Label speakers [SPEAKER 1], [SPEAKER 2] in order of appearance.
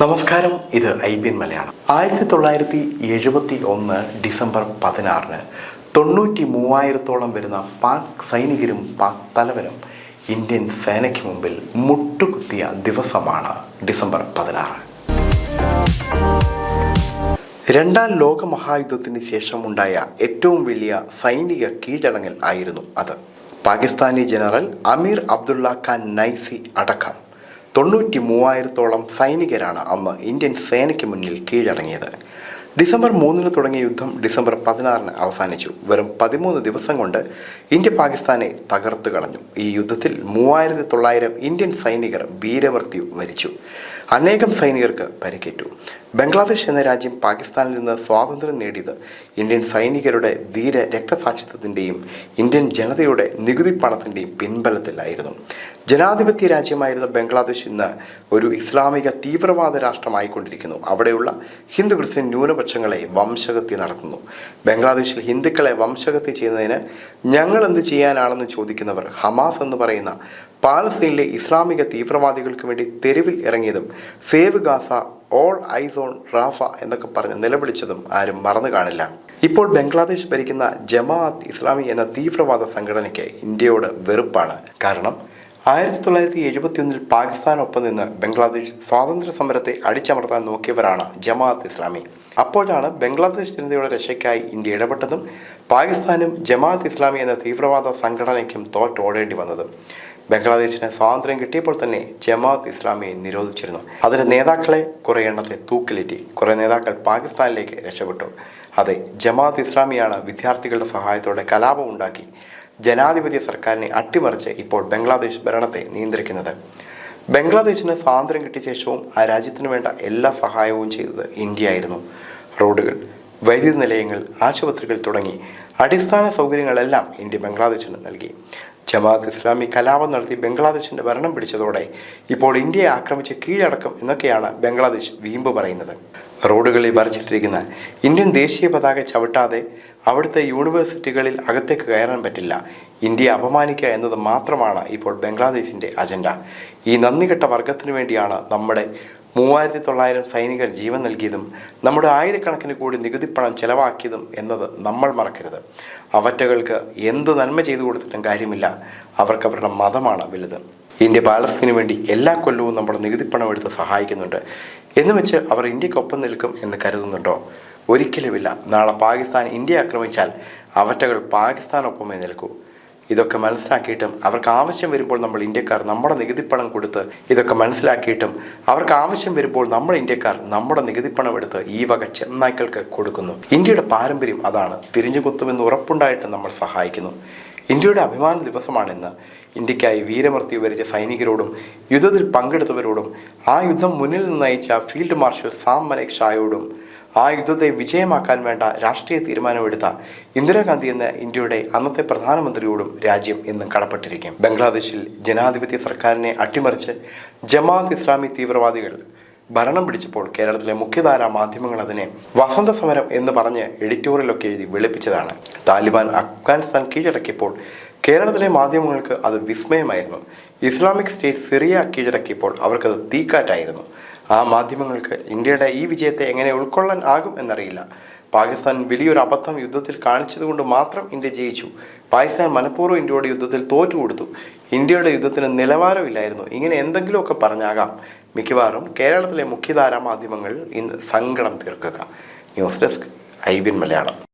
[SPEAKER 1] നമസ്കാരം ഇത് I B N Malayalam. ആയിരത്തി തൊള്ളായിരത്തി എഴുപത്തി ഒന്ന് ഡിസംബർ പതിനാറിന് തൊണ്ണൂറ്റി മൂവായിരത്തോളം വരുന്ന പാക് സൈനികരും പാക് തലവരും ഇന്ത്യൻ സേനയ്ക്ക് മുമ്പിൽ മുട്ടുകുത്തിയ ദിവസമാണ് ഡിസംബർ പതിനാറ്. രണ്ടാം ലോക മഹായുദ്ധത്തിന് ശേഷം ഉണ്ടായ ഏറ്റവും വലിയ സൈനിക കീഴടങ്ങൽ ആയിരുന്നു അത്. പാകിസ്ഥാനി ജനറൽ അമീർ അബ്ദുള്ള ഖാൻ നൈസി അടക്കം തൊണ്ണൂറ്റി മൂവായിരത്തോളം സൈനികരാണ് അന്ന് ഇന്ത്യൻ സേനയ്ക്ക് മുന്നിൽ കീഴടങ്ങിയത്. ഡിസംബർ മൂന്നിന് തുടങ്ങിയ യുദ്ധം ഡിസംബർ പതിനാറിന് അവസാനിച്ചു. വെറും പതിമൂന്ന് ദിവസം കൊണ്ട് ഇന്ത്യ പാകിസ്ഥാനെ തകർത്തു കളഞ്ഞു ഈ യുദ്ധത്തിൽ മൂവായിരത്തി തൊള്ളായിരം ഇന്ത്യൻ സൈനികർ വീരമൃത്യു വരിച്ചു. അനേകം സൈനികർക്ക് പരിക്കേറ്റു. ബംഗ്ലാദേശ് എന്ന രാജ്യം പാകിസ്ഥാനിൽ നിന്ന് സ്വാതന്ത്ര്യം നേടിയത് ഇന്ത്യൻ സൈനികരുടെ ധീര രക്തസാക്ഷിത്വത്തിന്റെയും ഇന്ത്യൻ ജനതയുടെ നികുതി പണത്തിന്റെയും പിൻബലത്തിലായിരുന്നു. ജനാധിപത്യ രാജ്യമായിരുന്ന ബംഗ്ലാദേശ് ഇന്ന് ഒരു ഇസ്ലാമിക തീവ്രവാദ രാഷ്ട്രമായിക്കൊണ്ടിരിക്കുന്നു. അവിടെയുള്ള ഹിന്ദു ക്രിസ്ത്യൻ ന്യൂനപക്ഷങ്ങളെ വംശഹത്യ നടത്തുന്നു. ബംഗ്ലാദേശിൽ ഹിന്ദുക്കളെ വംശഹത്യ ചെയ്യുന്നതിന് ഞങ്ങൾ എന്ത് ചെയ്യാനാണെന്ന് ചോദിക്കുന്നവർ ഹമാസ് എന്ന് പറയുന്ന പാലസ്തീനിലെ ഇസ്ലാമിക തീവ്രവാദികൾക്ക് വേണ്ടി തെരുവിൽ ഇറങ്ങിയതും save Gaza all eyes on Rafah എന്നൊക്കെ പറഞ്ഞ് നിലവിളിച്ചതും ആരും മറന്നു കാണില്ല. ഇപ്പോൾ ബംഗ്ലാദേശ് ഭരിക്കുന്ന ജമാഅത്ത് ഇസ്ലാമി എന്ന തീവ്രവാദ സംഘടനയ്ക്ക് ഇന്ത്യയോട് വെറുപ്പാണ്. കാരണം ആയിരത്തി തൊള്ളായിരത്തി എഴുപത്തി ഒന്നിൽ പാകിസ്ഥാനൊപ്പം നിന്ന് ബംഗ്ലാദേശ് സ്വാതന്ത്ര്യ സമരത്തെ അടിച്ചമർത്താൻ നോക്കിയവരാണ് ജമാഅത്ത് ഇസ്ലാമി. അപ്പോഴാണ് ബംഗ്ലാദേശ് ജനതയുടെ രക്ഷയ്ക്കായി ഇന്ത്യ ഇടപെട്ടതും പാകിസ്ഥാനും ജമാഅത്ത് ഇസ്ലാമി എന്ന തീവ്രവാദ സംഘടനയ്ക്കും തോറ്റോടേണ്ടി വന്നതും. ബംഗ്ലാദേശിന് സ്വാതന്ത്ര്യം കിട്ടിയപ്പോൾ തന്നെ ജമാഅത്ത് ഇസ്ലാമിയെ നിരോധിച്ചിരുന്നു. അതിന്റെ നേതാക്കളെ കുറേ എണ്ണത്തെ തൂക്കിലേറ്റി കുറേ നേതാക്കൾ പാകിസ്ഥാനിലേക്ക് രക്ഷപ്പെട്ടു. അതെ ജമാഅത്ത് ഇസ്ലാമിയാണ് വിദ്യാർത്ഥികളുടെ സഹായത്തോടെ കലാപം ഉണ്ടാക്കി ജനാധിപത്യ സർക്കാരിനെ അട്ടിമറിച്ച് ഇപ്പോൾ ബംഗ്ലാദേശ് ഭരണത്തെ നിയന്ത്രിക്കുന്നത്. ബംഗ്ലാദേശിന് സ്വാതന്ത്ര്യം കിട്ടിയ ശേഷവും ആ രാജ്യത്തിന് വേണ്ട എല്ലാ സഹായവും ചെയ്തത് ഇന്ത്യ ആയിരുന്നു റോഡുകൾ വൈദ്യുതി നിലയങ്ങൾ ആശുപത്രികൾ തുടങ്ങി അടിസ്ഥാന സൗകര്യങ്ങളെല്ലാം ഇന്ത്യ ബംഗ്ലാദേശിന് നൽകി. ജമാഅത്ത് ഇസ്ലാമി കലാപം നടത്തി ബംഗ്ലാദേശിന്റെ ഭരണം പിടിച്ചതോടെ ഇപ്പോൾ ഇന്ത്യയെ ആക്രമിച്ച് കീഴടക്കം എന്നൊക്കെയാണ് ബംഗ്ലാദേശ് വീമ്പ് പറയുന്നത്. റോഡുകളിൽ വരച്ചിട്ടിരിക്കുന്ന ഇന്ത്യൻ ദേശീയ പതാക ചവിട്ടാതെ അവിടുത്തെ യൂണിവേഴ്സിറ്റികളിൽ അകത്തേക്ക് കയറാൻ പറ്റില്ല. ഇന്ത്യയെ അപമാനിക്കുക എന്നത് മാത്രമാണ് ഇപ്പോൾ ബംഗ്ലാദേശിന്റെ അജണ്ട. ഈ നന്ദികെട്ട വർഗത്തിനു വേണ്ടിയാണ് നമ്മുടെ മൂവായിരത്തി തൊള്ളായിരം സൈനികർ ജീവൻ നൽകിയതും നമ്മുടെ ആയിരക്കണക്കിന് കോടി നികുതിപ്പണം ചെലവാക്കിയതും എന്നത് നമ്മൾ മറക്കരുത്. അവറ്റകൾക്ക് എന്ത് നന്മ ചെയ്തു കൊടുത്തിട്ടും കാര്യമില്ല. അവർക്ക് അവരുടെ മതമാണ് വലുത്. ഇന്ത്യ പാലസ്തീനു വേണ്ടി എല്ലാ കൊല്ലവും നമ്മുടെ നികുതിപ്പണം എടുത്ത് സഹായിക്കുന്നുണ്ട്. എന്ന് വെച്ച് അവർ ഇന്ത്യക്കൊപ്പം നിൽക്കും എന്ന് കരുതുന്നുണ്ടോ? ഒരിക്കലുമില്ല. നാളെ പാകിസ്ഥാൻ ഇന്ത്യ ആക്രമിച്ചാൽ അവറ്റകൾ പാകിസ്ഥാനൊപ്പമേ നിൽക്കൂ. ഇതൊക്കെ മനസ്സിലാക്കിയിട്ടും അവർക്ക് ആവശ്യം വരുമ്പോൾ നമ്മൾ ഇന്ത്യക്കാർ നമ്മുടെ നികുതിപ്പണം കൊടുത്ത് ഇതൊക്കെ മനസ്സിലാക്കിയിട്ടും അവർക്ക് ആവശ്യം വരുമ്പോൾ നമ്മൾ ഇന്ത്യക്കാർ നമ്മുടെ നികുതിപ്പണം എടുത്ത് ഈ വക ചെന്നായ്ക്കൾക്ക് കൊടുക്കുന്നു. ഇന്ത്യയുടെ പാരമ്പര്യം അതാണ്. തിരിഞ്ഞു കുത്തുമെന്ന് ഉറപ്പുണ്ടായിട്ട് നമ്മൾ സഹായിക്കുന്നു. ഇന്ത്യയുടെ അഭിമാന ദിവസമാണിന്ന്. ഇന്ത്യക്കായി വീരമൃത്യു വരിച്ച സൈനികരോടും യുദ്ധത്തിൽ പങ്കെടുത്തവരോടും ആ യുദ്ധം മുന്നിൽ നയിച്ച ഫീൽഡ് മാർഷൽ സാം മലേക് ഷായോടും ആ യുദ്ധത്തെ വിജയമാക്കാൻ വേണ്ട രാഷ്ട്രീയ തീരുമാനമെടുത്ത ഇന്ദിരാഗാന്ധി എന്ന ഇന്ത്യയുടെ അന്നത്തെ പ്രധാനമന്ത്രിയോടും രാജ്യം എന്നും കടപ്പെട്ടിരിക്കും. ബംഗ്ലാദേശിൽ ജനാധിപത്യ സർക്കാരിനെ അട്ടിമറിച്ച് ജമാഅത്ത് ഇസ്ലാമി തീവ്രവാദികൾ ഭരണം പിടിച്ചപ്പോൾ കേരളത്തിലെ മുഖ്യധാരാ മാധ്യമങ്ങൾ അതിനെ വസന്ത സമരം എന്ന് പറഞ്ഞ് എഡിറ്റോറിയലൊക്കെ എഴുതി വെളുപ്പിച്ചതാണ്. താലിബാൻ അഫ്ഗാനിസ്ഥാൻ കീഴടക്കിയപ്പോൾ കേരളത്തിലെ മാധ്യമങ്ങൾക്ക് അത് വിസ്മയമായിരുന്നു. ഇസ്ലാമിക് സ്റ്റേറ്റ് സിറിയ കീഴടക്കിയപ്പോൾ അവർക്കത് തീക്കാറ്റായിരുന്നു. ആ മാധ്യമങ്ങൾക്ക് ഇന്ത്യയുടെ ഈ വിജയത്തെ എങ്ങനെ ഉൾക്കൊള്ളാൻ ആകും എന്നറിയില്ല. പാകിസ്ഥാൻ വലിയൊരു അബദ്ധം യുദ്ധത്തിൽ കാണിച്ചതുകൊണ്ട് മാത്രം ഇന്ത്യ ജയിച്ചു. പാകിസ്ഥാൻ മനഃപൂർവം ഇന്ത്യയുടെ യുദ്ധത്തിൽ തോറ്റു കൊടുത്തു ഇന്ത്യയുടെ യുദ്ധത്തിന് നിലവാരമില്ലായിരുന്നു. ഇങ്ങനെ എന്തെങ്കിലുമൊക്കെ പറഞ്ഞാകാം. മിക്കവാറും കേരളത്തിലെ മുഖ്യധാരാ മാധ്യമങ്ങൾ ഇന്ന് സങ്കടം തീർക്കുക. ന്യൂസ് ഡെസ്ക് ഐ ബിൻ മലയാളം.